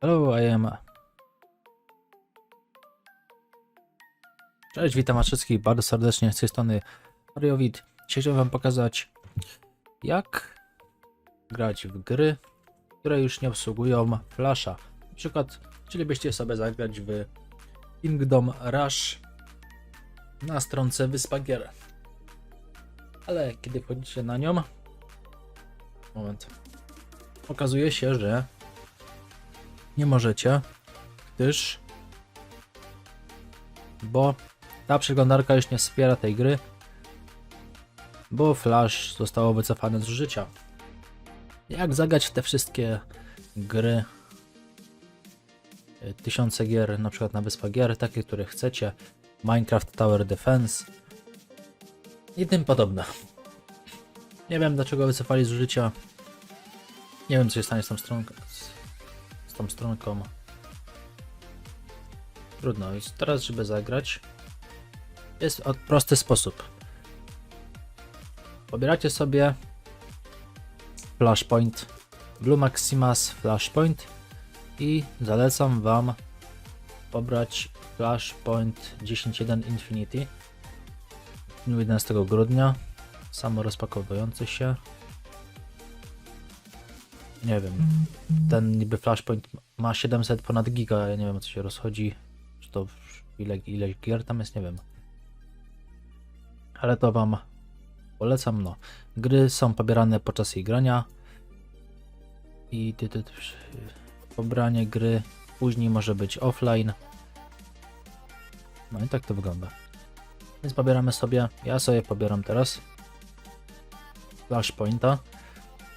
Hello, I am. Cześć, witam wszystkich bardzo serdecznie z tej strony Mariowid. Dzisiaj chciałem wam pokazać jak grać w gry, które już nie obsługują flasha. Na przykład chcielibyście sobie zagrać w Kingdom Rush na stronce Wyspa Gier. Ale kiedy wchodzicie na nią, moment, okazuje się, że nie możecie, gdyż bo ta przeglądarka już nie wspiera tej gry, bo Flash zostało wycofane z życia. Jak zagrać w te wszystkie gry, y, tysiące gier, na przykład na Wyspach Gier, takie, które chcecie, Minecraft Tower Defense i tym podobne. Nie wiem dlaczego wycofali z życia. Nie wiem co się stanie z tą stronką. Tą stronką. Trudno. I teraz, żeby zagrać, jest prosty sposób. Pobieracie sobie Flashpoint, Blue Maximas Flashpoint i zalecam Wam pobrać Flashpoint 10.1 Infinity w dniu 11 grudnia. Samo rozpakowujący się. Nie wiem. Ten niby Flashpoint ma 700 ponad giga. Ja nie wiem o co się rozchodzi. Czy to ile, ile gier tam jest, nie wiem. Ale to wam polecam. No. Gry są pobierane podczas jej grania. I ty, ty, ty, pobranie gry później może być offline. No i tak to wygląda. Więc pobieramy sobie. Ja sobie pobieram teraz Flashpointa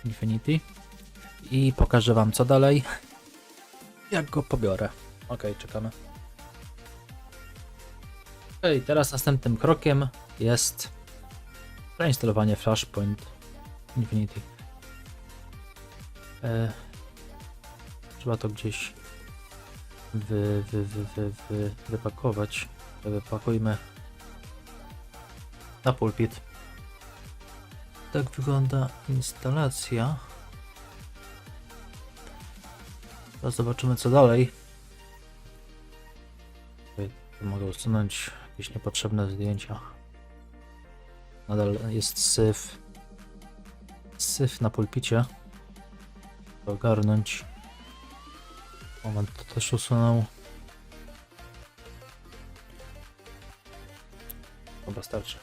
Infinity i pokażę wam co dalej. Jak go pobiorę. Ok, czekamy. Ok, teraz następnym krokiem jest zainstalowanie Flashpoint Infinity. E, trzeba to gdzieś wy, wy, wy, wy, wy, wypakować. Wypakujmy na pulpit. Tak wygląda instalacja. Teraz zobaczymy co dalej. Tutaj mogę usunąć jakieś niepotrzebne zdjęcia. Nadal jest syf. Syf na pulpicie. To Ogarnąć. Moment, to też usunął. Dobra, starczy.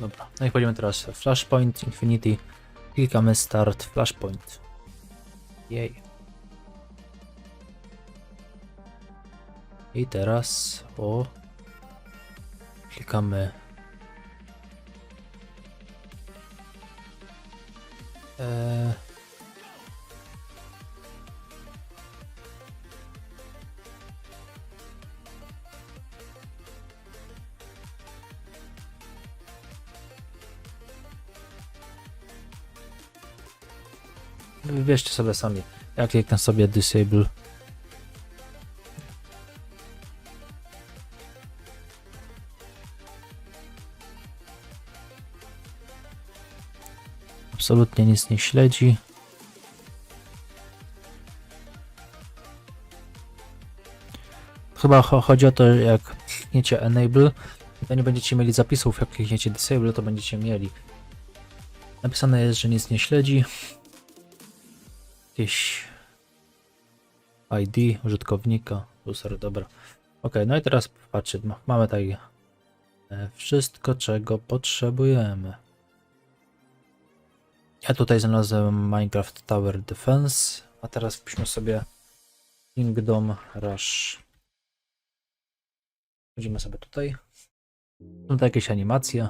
Dobra, no i wchodzimy teraz Flashpoint Infinity. Klikamy Start Flashpoint. Jej. I teraz o klikamy eee, Wybierzcie sobie sami. Ja kliknę sobie Disable. Absolutnie nic nie śledzi. Chyba cho- chodzi o to, jak klikniecie Enable, to nie będziecie mieli zapisów. Jak klikniecie Disable, to będziecie mieli. Napisane jest, że nic nie śledzi jakieś ID użytkownika, user, dobra. Ok, no i teraz patrzcie, ma- mamy tutaj e, wszystko, czego potrzebujemy. Ja tutaj znalazłem Minecraft Tower Defense, a teraz wpiszmy sobie Kingdom Rush. Wchodzimy sobie tutaj. Są tutaj jakieś animacje.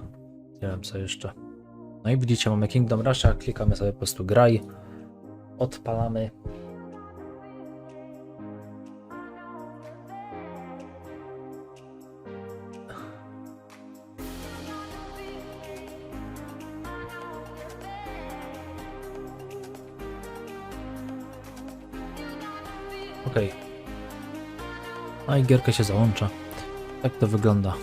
Wiem co jeszcze. No i widzicie, mamy Kingdom Rusha, klikamy sobie po prostu graj odpalamy. Ok. No i gierka się załącza. Tak to wygląda.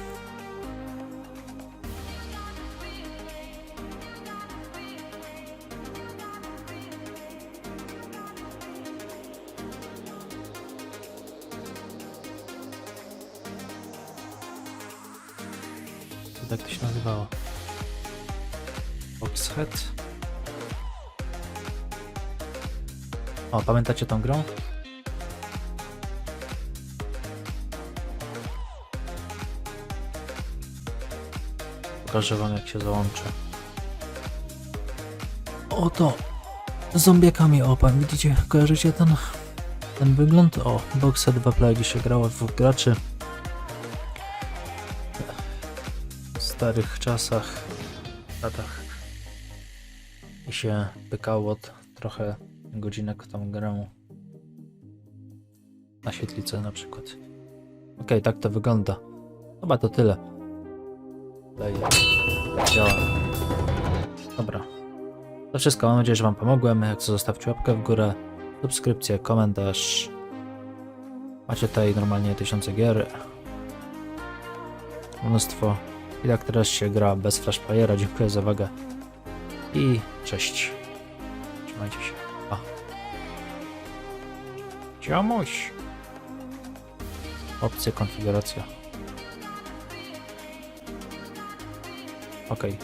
Jak to się nazywało. Boxhead. O, pamiętacie tą grą? Pokażę wam jak się załączy. Oto z zombiakami opan. Widzicie, kojarzycie ten, ten wygląd? O, Boxhead 2 Play dzisiaj grało dwóch graczy. Starych czasach, latach i się pykało trochę godzinek tą grę. Na świetlicę na przykład. Okej, tak to wygląda. Chyba to tyle. Daję. Działa. Dobra. To wszystko. Mam nadzieję, że Wam pomogłem. Jak co, zostawcie łapkę w górę, subskrypcję, komentarz. Macie tutaj normalnie tysiące gier. Mnóstwo. I tak teraz się gra bez Flashplayera. Dziękuję za uwagę. I cześć. Trzymajcie się. Pa. Ciomuś. Opcje konfiguracja. Okej.